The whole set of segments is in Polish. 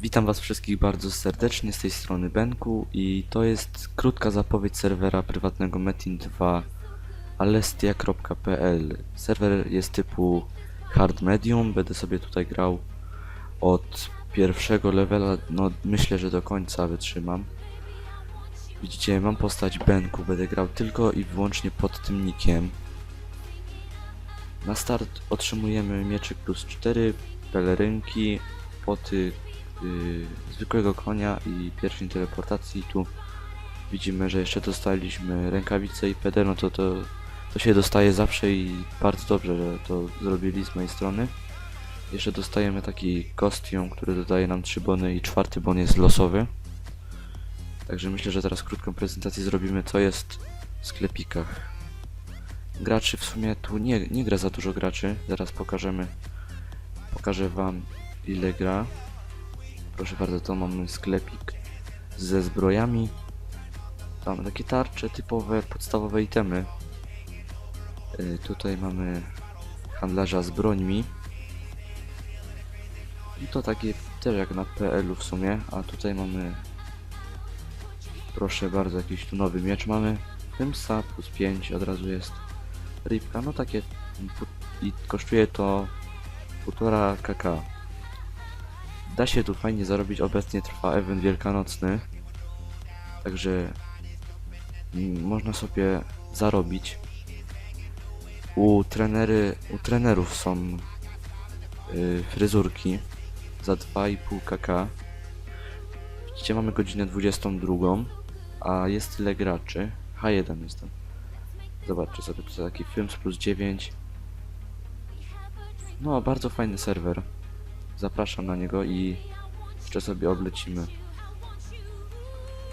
Witam Was wszystkich bardzo serdecznie z tej strony Benku i to jest krótka zapowiedź serwera prywatnego Metin 2 alestia.pl. Serwer jest typu hard medium, będę sobie tutaj grał od pierwszego levela, no myślę, że do końca wytrzymam. Widzicie, mam postać Benku, będę grał tylko i wyłącznie pod tym nickiem. Na start otrzymujemy mieczyk plus 4, pelerynki, poty yy, zwykłego konia i pierścień teleportacji. Tu widzimy, że jeszcze dostaliśmy rękawice i PD, no to, to to się dostaje zawsze i bardzo dobrze, że to zrobili z mojej strony. Jeszcze dostajemy taki kostium, który dodaje nam 3 bony i czwarty bon jest losowy. Także myślę, że teraz krótką prezentację zrobimy, co jest w sklepikach. Graczy w sumie tu nie, nie gra za dużo graczy. Zaraz pokażemy. Pokażę wam ile gra. Proszę bardzo, to mamy sklepik ze zbrojami. Tam takie tarcze typowe, podstawowe itemy. Y, tutaj mamy handlarza z brońmi. I to takie też jak na PL-u w sumie, a tutaj mamy proszę bardzo, jakiś tu nowy miecz mamy. Tymsa plus 5 od razu jest. Rybka, no takie i kosztuje to 1,5 kk. Da się tu fajnie zarobić, obecnie trwa event wielkanocny. Także mm, można sobie zarobić. U trenery, u trenerów są y, fryzurki za 2,5 kk. Widzicie, mamy godzinę 22, a jest tyle graczy. H1 jestem. Zobaczcie sobie, to taki film z plus 9. No, bardzo fajny serwer. Zapraszam na niego i jeszcze sobie oblecimy.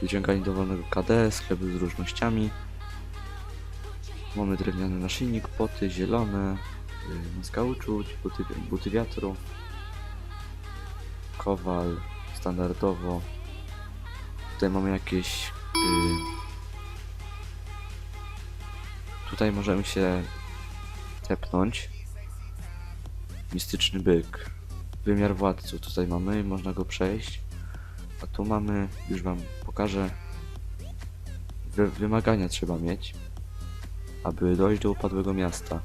Wyciąganie dowolnego KD, sklepy z różnościami. Mamy drewniany naszyjnik, poty zielone, yy, maska uczuć, buty, buty wiatru, kowal, standardowo. Tutaj mamy jakieś... Yy, tutaj możemy się tepnąć. Mistyczny byk. Wymiar władców tutaj mamy, można go przejść. A tu mamy, już wam pokażę. Wy, wymagania trzeba mieć, aby dojść do upadłego miasta.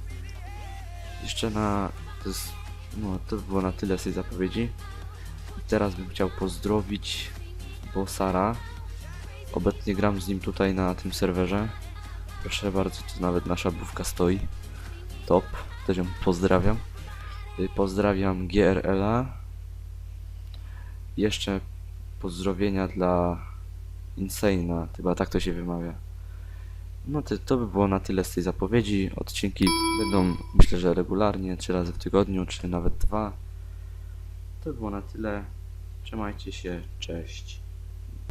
Jeszcze na. To jest, no, to było na tyle z tej zapowiedzi. I teraz bym chciał pozdrowić Bosara. Obecnie gram z nim tutaj na tym serwerze. Proszę bardzo, tu nawet nasza bówka stoi. Top, też ją pozdrawiam. Y, Pozdrawiam GRL-a. Jeszcze pozdrowienia dla Insane'a, chyba tak to się wymawia. No to, to by było na tyle z tej zapowiedzi. Odcinki będą myślę, że regularnie, trzy razy w tygodniu, czy nawet dwa. To by było na tyle. Trzymajcie się, cześć.